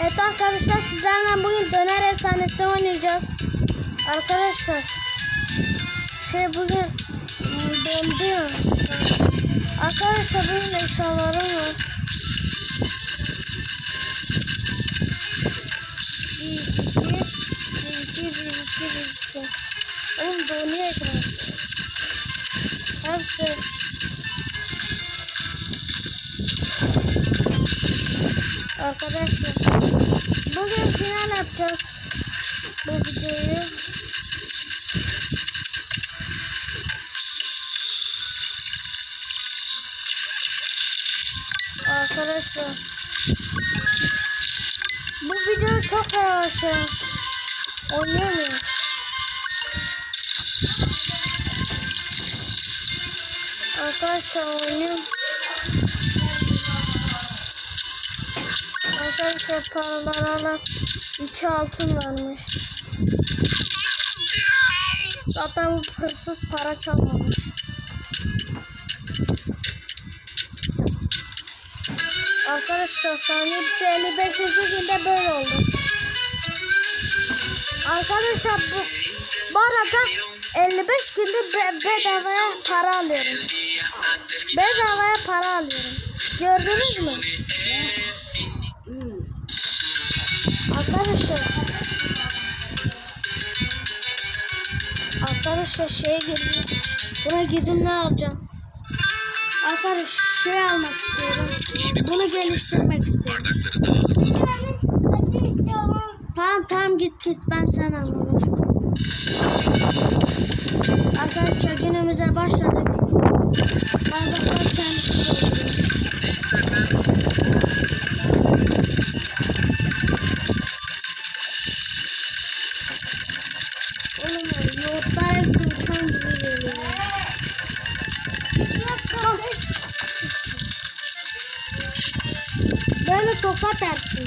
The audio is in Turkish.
Evet arkadaşlar sizlerle bugün döner efsanesi oynayacağız. Arkadaşlar şey bugün dondu ya. Arkadaşlar bugün eşyalarım var. Oğlum donuyor ekran. Hepsi. Arkadaşlar bugün final yapacağız bu videoyu. Arkadaşlar bu video çok yavaş ya. Oynayamıyorum. Arkadaşlar oynuyorum. Arkadaşlar paralar alan içi altın varmış. Zaten bu hırsız para çalmamış. Arkadaşlar saniye bitti 55. günde böyle oldu. Arkadaşlar bu bu arada 55 günde be, bedavaya para alıyorum. Bedavaya para alıyorum. Gördünüz mü? Arkadaşlar Arkadaşlar şeye girdim. Buna girdim ne alacağım? Arkadaş şey almak istiyorum. Bunu geliştirmek istiyorum. Bardakları Tamam tamam git git ben sana alırım. Arkadaşlar günümüze başladık. Bardaklar ना sofa पैर की